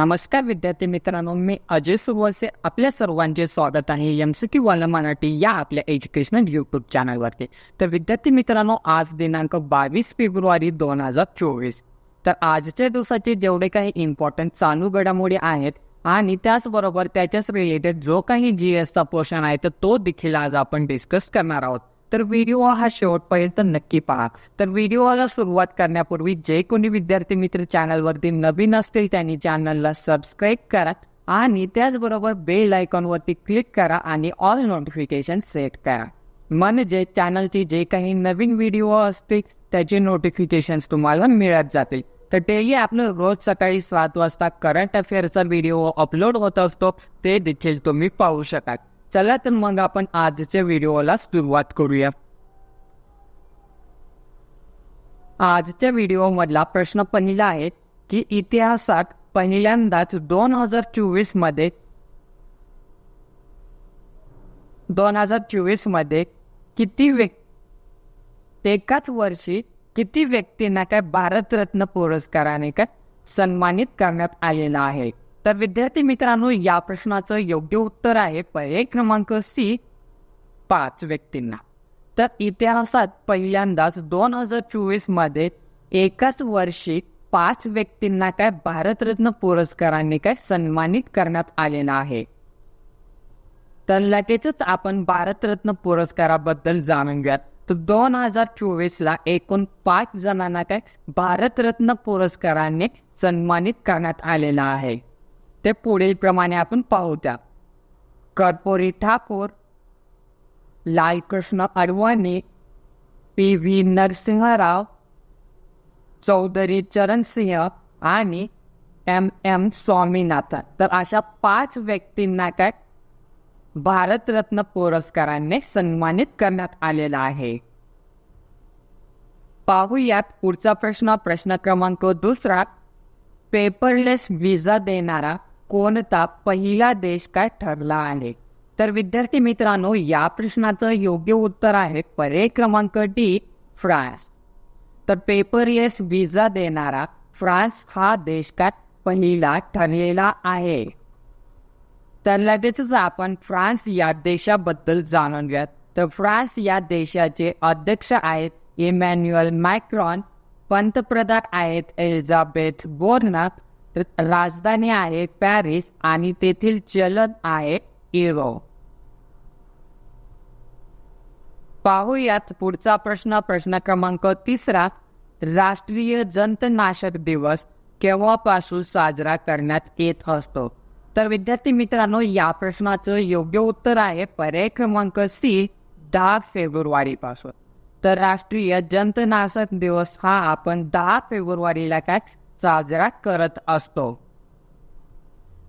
नमस्कार विद्यार्थी मित्रांनो मी अजय सुरवसे आपल्या सर्वांचे स्वागत आहे एम सी क्यू वाला मराठी या आपल्या एज्युकेशनल यूट्यूब चॅनलवरती तर विद्यार्थी मित्रांनो आज दिनांक बावीस फेब्रुवारी दोन हजार चोवीस. तर आजच्या दिवसाचे जेवढे काही इम्पॉर्टंट चालू घडामोडी आहेत आणि त्याचबरोबर त्याच्याच रिलेटेड जो काही जी एसचा पोर्शन आहे तर तो देखील आज आपण डिस्कस करणार आहोत. तर व्हिडिओ हा शेवटपर्यंत नक्की पहा. तर व्हिडिओला सुरुवात करण्यापूर्वी जे कोणी विद्यार्थी मित्र चॅनलवरती नवीन असतील त्यांनी चॅनलला सबस्क्राईब करा आणि त्याचबरोबर बेल आयकॉनवरती क्लिक करा आणि ऑल नोटिफिकेशन सेट करा. म्हणजे चॅनलचे जे काही नवीन व्हिडिओ असतील त्याचे नोटिफिकेशन्स तुम्हाला मिळत जातील. तर तेही आपलं रोज सकाळी सात वाजता करंट अफेअरचा व्हिडिओ अपलोड होत असतो ते देखील तुम्ही पाहू शकाल. चला तर मग आपण आजच्या व्हिडिओला सुरुवात करूया. आजच्या व्हिडिओमधला प्रश्न पहिला आहे की इतिहासात पहिल्यांदाच दोन हजार चोवीसमध्ये दोन हजार चोवीसमध्ये किती व्यक्ती एकाच वर्षी किती व्यक्तींना काय भारतरत्न पुरस्काराने काय सन्मानित करण्यात आलेला आहे? तर विद्यार्थी मित्रांनो या प्रश्नाचं योग्य उत्तर आहे पर्याय क्रमांक सी पाच व्यक्तींना. तर इतिहासात पहिल्यांदाच दोन हजार चोवीसमध्ये एकाच वर्षी पाच व्यक्तींना काय भारतरत्न पुरस्काराने काय सन्मानित करण्यात आलेला आहे. तर लगेचच आपण भारतरत्न पुरस्काराबद्दल जाणून घ्या तर दोन हजार चोवीस ला एकूण पाच जणांना काय भारतरत्न पुरस्काराने सन्मानित करण्यात आलेला आहे. ते पुढील प्रमाणे आपण पाहूया कर्पोरी ठाकूर लालकृष्ण अडवाणी पी व्ही नरसिंहराव चौधरी चरणसिंह आणि एम एम स्वामीनाथन. तर अशा पाच व्यक्तींना काय भारतरत्न पुरस्काराने सन्मानित करण्यात आलेला आहे. पाहूयात पुढचा प्रश्न. प्रश्न क्रमांक दुसरा पेपरलेस व्हिसा देणारा कोणता पहिला देश काय ठरला आहे? तर विद्यार्थी मित्रांनो या प्रश्नाचं योग्य उत्तर आहे पर्याय क्रमांक डी फ्रान्स. तर पेपरलेस व्हिजा देणारा फ्रान्स हा देश काय पहिला ठरलेला आहे? तर लगेचच आपण फ्रान्स या देशाबद्दल जाणून घ्या तर फ्रान्स या देशाचे अध्यक्ष आहेत इमॅन्युअल मॅक्रॉन पंतप्रधान आहेत एलिझाबेथ बोर्नाथ राजधानी आहे पॅरिस आणि तेथील चलन आहे इरो. पाहूयात पुढचा प्रश्न प्रश्न क्रमांक तिसरा. राष्ट्रीय जंतनाशक दिवस केव्हापासून साजरा करण्यात येत असतो? तर विद्यार्थी मित्रांनो या प्रश्नाचं योग्य उत्तर आहे पर्याय क्रमांक सी दहा फेब्रुवारी पासून तर राष्ट्रीय जंतनाशक दिवस हा आपण दहा फेब्रुवारीला काय साजरा करत असतो.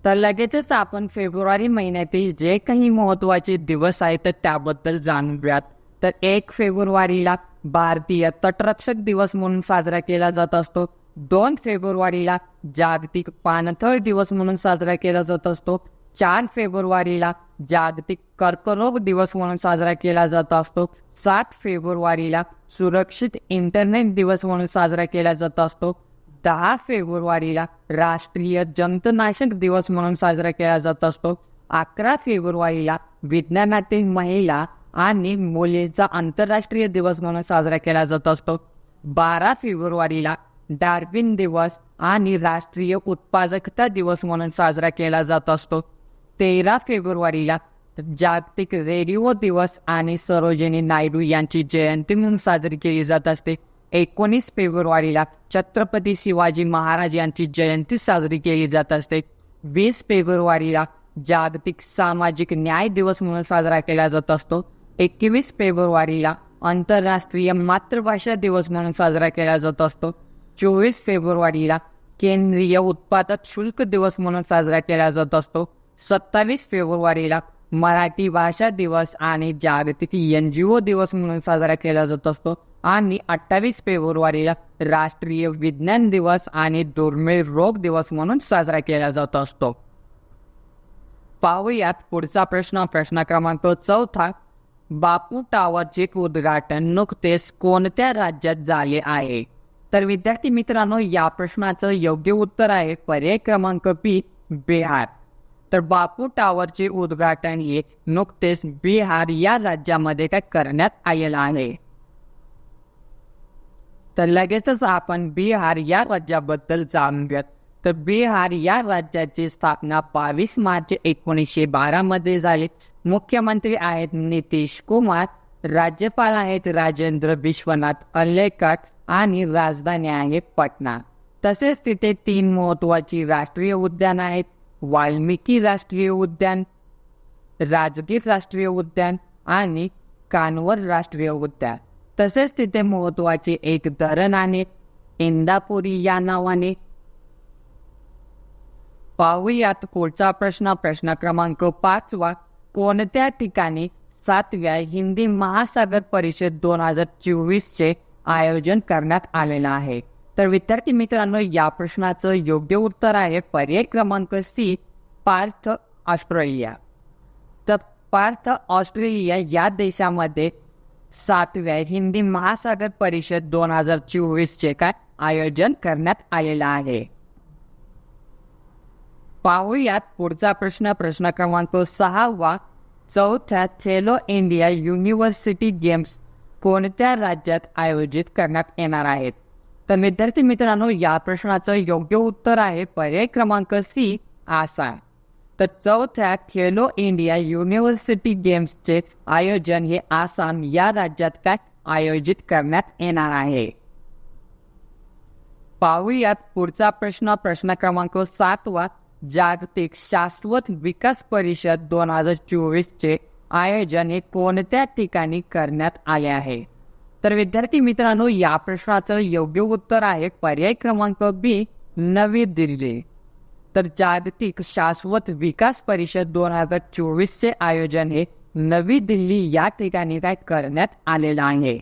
तर लगेचच आपण फेब्रुवारी महिन्यातील जे काही महत्त्वाचे दिवस आहेत तर त्याबद्दल जाणूयात. तर एक फेब्रुवारीला भारतीय तटरक्षक दिवस म्हणून साजरा केला जात असतो. दोन फेब्रुवारीला जागतिक पाणथळ दिवस म्हणून साजरा केला जात असतो. चार फेब्रुवारीला जागतिक कर्करोग दिवस म्हणून साजरा केला जात असतो. सात फेब्रुवारीला सुरक्षित इंटरनेट दिवस म्हणून साजरा केला जात असतो. दहा फेब्रुवारीला राष्ट्रीय जंतनाशक दिवस म्हणून साजरा केला जात असतो. अकरा फेब्रुवारीला विज्ञानातील महिला आणि मुलींचा आंतरराष्ट्रीय दिवस म्हणून साजरा केला जात असतो. बारा फेब्रुवारीला डार्विन दिवस आणि राष्ट्रीय उत्पादकता दिवस म्हणून साजरा केला जात असतो. तेरा फेब्रुवारीला जागतिक रेडिओ दिवस आणि सरोजिनी नायडू यांची जयंती म्हणून साजरी केली जात असते. एकोणीस फेब्रुवारीला छत्रपती शिवाजी महाराज यांची जयंती साजरी केली जात असते. वीस फेब्रुवारीला जागतिक सामाजिक न्याय दिवस म्हणून साजरा केला जात असतो. एकवीस फेब्रुवारीला आंतरराष्ट्रीय मातृभाषा दिवस म्हणून साजरा केला जात असतो. चोवीस फेब्रुवारीला केंद्रीय उत्पादक शुल्क दिवस म्हणून साजरा केला जात असतो. सत्तावीस फेब्रुवारीला मराठी भाषा दिवस आणि जागतिक एन जी ओ दिवस म्हणून साजरा केला जात असतो. आणि अठ्ठावीस फेब्रुवारीला राष्ट्रीय विज्ञान दिवस आणि दुर्मिळ रोग दिवस म्हणून साजरा केला जात असतो. पाहूयात पुढचा प्रश्न. प्रश्न क्रमांक चौथा बापू टावरचे उद्घाटन नुकतेच कोणत्या राज्यात झाले आहे? तर विद्यार्थी मित्रांनो या प्रश्नाचं योग्य उत्तर आहे पर्याय क्रमांक बी बिहार. तर बापू टावरचे उद्घाटन हे नुकतेच बिहार या राज्यामध्ये काय करण्यात आलेलं आहे? तर लगेचच आपण बिहार या राज्याबद्दल जाणून घेत तर बिहार या राज्याची स्थापना बावीस मार्च एकोणीसशे बारा मध्ये झाली. मुख्यमंत्री आहेत नितीश कुमार राज्यपाल आहेत राजेंद्र विश्वनाथ अर्लेकर आणि राजधानी आहे पटना. तसेच तिथे तीन महत्वाची राष्ट्रीय उद्यान आहेत. वाल्मिकी राष्ट्रीय उद्यान राजगीर राष्ट्रीय उद्यान आणि कानवर राष्ट्रीय उद्यान. तसेच तिथे महत्त्वाचे एक धरण आहे. इंदापुरी या नावाने. पाहूयात पुढचा प्रश्न. प्रश्न क्रमांक पाचवा कोणत्या ठिकाणी सातव्या हिंदी महासागर परिषद दोन हजार चोवीसचे आयोजन करण्यात आलेलं आहे? तर विद्यार्थी मित्रांनो या प्रश्नाचं योग्य उत्तर आहे पर्याय क्रमांक सी पार्थ ऑस्ट्रेलिया. तर पार्थ ऑस्ट्रेलिया या देशामध्ये सातव्या हिंदी महासागर परिषद दोन हजार चोवीसचे काय आयोजन करण्यात आलेलं आहे. पाहूयात पुढचा प्रश्न. प्रश्न क्रमांक सहावा चौथ्या खेलो इंडिया युनिव्हर्सिटी गेम्स कोणत्या राज्यात आयोजित करण्यात येणार आहेत? तर विद्यार्थी मित्रांनो या प्रश्नाचं योग्य उत्तर आहे. पर्याय क्रमांक सी आसाम. तर चौथ्या खेलो इंडिया युनिव्हर्सिटी गेम्सचे आयोजन हे आसाम या राज्यात काय आयोजित करण्यात येणार आहे? पाहूयात पुढचा प्रश्न. प्रश्न क्रमांक सातवा जागतिक शाश्वत विकास परिषद दोन हजार चोवीसचे आयोजन हे कोणत्या ठिकाणी करण्यात आले आहे? तर विद्यार्थी मित्रांनो या प्रश्नाचं योग्य उत्तर आहे पर्याय क्रमांक बी नवी दिल्ली. तर जागतिक शाश्वत विकास परिषद दोन हजार चोवीसचे आयोजन हे नवी दिल्ली या ठिकाणी काय करण्यात आलेलं आहे.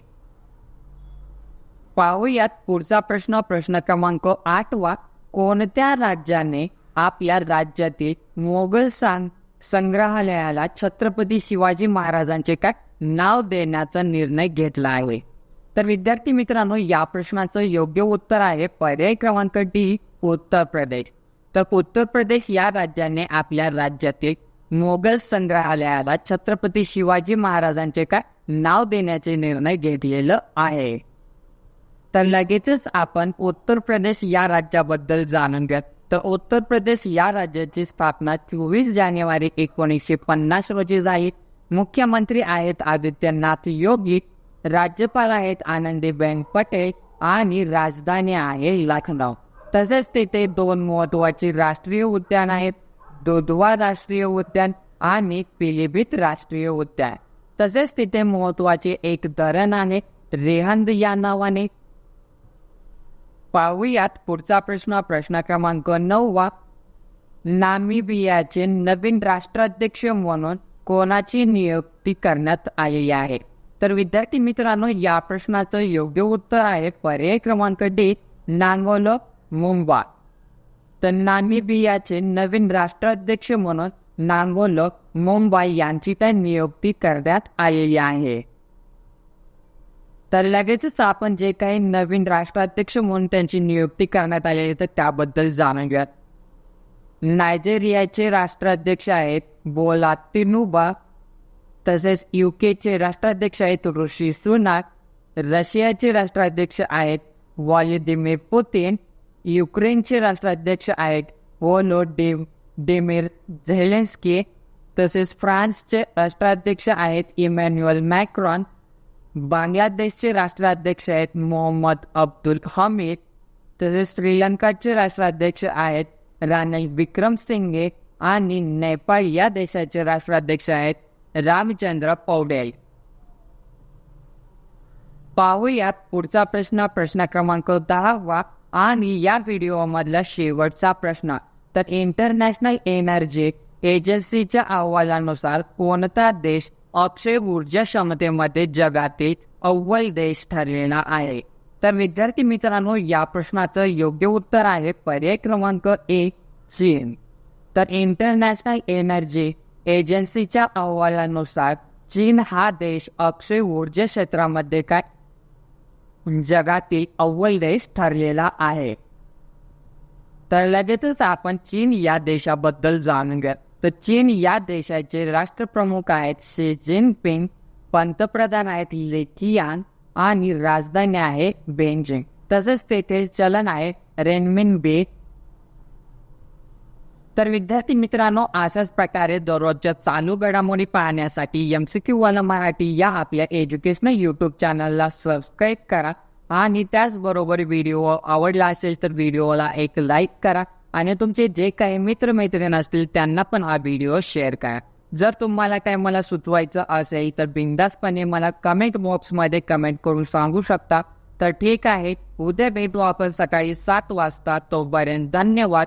पाहूयात पुढचा प्रश्न. प्रश्न क्रमांक आठवा कोणत्या राज्याने आपल्या राज्यातील मोगल सांग संग्रहालयाला छत्रपती शिवाजी महाराजांचे काय नाव देण्याचा निर्णय घेतला आहे? तर विद्यार्थी मित्रांनो या प्रश्नाचं योग्य उत्तर आहे. पर्याय क्रमांक डी उत्तर प्रदेश. तर उत्तर प्रदेश या राज्याने आपल्या राज्यातील मोगल संग्रहालयाला छत्रपती शिवाजी महाराजांचे काय नाव देण्याचे निर्णय घेतलेलं आहे. तर लगेचच आपण उत्तर प्रदेश या राज्याबद्दल जाणून घ्या तर उत्तर प्रदेश या राज्याची स्थापना चोवीस जानेवारी एकोणीसशे पन्नास रोजी झाली. मुख्यमंत्री आहेत आदित्यनाथ योगी राज्यपाल आहेत आनंदीबेन पटेल आणि राजधानी आहे लखनौ. तसेच तिथे दोन महत्वाची राष्ट्रीय उद्यान आहेत. दुधवा राष्ट्रीय उद्यान आणि पिलीभीत राष्ट्रीय उद्यान. तसेच तिथे महत्त्वाचे एक धरण आहे रेहंद या नावाने. पाहूयात पुढचा प्रश्न प्रश्न क्रमांक नववा नामिबियाचे नवीन राष्ट्राध्यक्ष म्हणून कोणाची नियुक्ती करण्यात आलेली आहे? तर विद्यार्थी मित्रांनो या प्रश्नाचं योग्य उत्तर आहे. पर्याय क्रमांक डी नांगोलो. मुंबा तर नामिबियाचे नवीन राष्ट्राध्यक्ष म्हणून नांगोलो मुंबाई यांची काय नियुक्ती करण्यात आलेली आहे. तर लगेचच आपण जे काही नवीन राष्ट्राध्यक्ष म्हणून त्यांची नियुक्ती करण्यात आली आहे तर त्याबद्दल जाणून घ्या नायजेरियाचे राष्ट्राध्यक्ष आहेत बोला तिनुबा तसेच युकेचे राष्ट्राध्यक्ष आहेत ऋषी सुनाक रशियाचे राष्ट्राध्यक्ष आहेत व्लादिमीर पुतीन युक्रेनचे राष्ट्राध्यक्ष आहेत. वोलो डे डेमिर झेलेन्स्की तसेच फ्रान्सचे राष्ट्राध्यक्ष आहेत इमॅन्युअल मॅक्रॉन. बांगलादेशचे राष्ट्राध्यक्ष आहेत मोहम्मद अब्दुल हमीद. तसेच श्रीलंकाचे राष्ट्राध्यक्ष आहेत रानिल विक्रमसिंगे आणि नेपाळ या देशाचे राष्ट्राध्यक्ष आहेत रामचंद्र पौडेल. पाहूयात पुढचा प्रश्न प्रश्न क्रमांक दहावा आणि या व्हिडिओमधला शेवटचा प्रश्न तर इंटरनॅशनल एनर्जी एजन्सीच्या अहवालानुसार कोणता देश अक्षय ऊर्जा क्षमतेमध्ये जगातील अव्वल देश ठरलेला आहे? तर विद्यार्थी मित्रांनो या प्रश्नाचं योग्य उत्तर आहे पर्याय क्रमांक एक चीन. तर इंटरनॅशनल एनर्जी एजन्सीच्या अहवालानुसार चीन हा देश अक्षय ऊर्जा क्षेत्रामध्ये काय जगातील अव्वल देश ठरलेला आहे. तर लगेचच आपण चीन या देशाबद्दल जाणून घ्या तर चीन या देशाचे राष्ट्रप्रमुख आहेत शी जिनपिंग पंतप्रधान आहेत लेकियान आणि राजधानी आहे बेंजिंग. तसेच तेथे चलन आहे रेनमिन बी तर विद्यार्थी मित्रांनो अशाच प्रकारे दररोजच्या चालू घडामोडी पाहण्यासाठी एम सी क्यू वाला मराठी या आपल्या एज्युकेशनल यूट्यूब चॅनलला सबस्क्राईब करा. आणि त्याचबरोबर व्हिडिओ आवडला असेल तर व्हिडिओला एक लाईक करा. आणि तुमचे जे काही मित्रमैत्रीण असतील त्यांना पण हा व्हिडिओ शेअर करा. जर तुम्हाला काय मला सुचवायचं असेल तर बिंदासपणे मला कमेंट बॉक्समध्ये कमेंट करून सांगू शकता. तर ठीक आहे उद्या भेटू आपण सकाळी सात वाजता. तोपर्यंत धन्यवाद.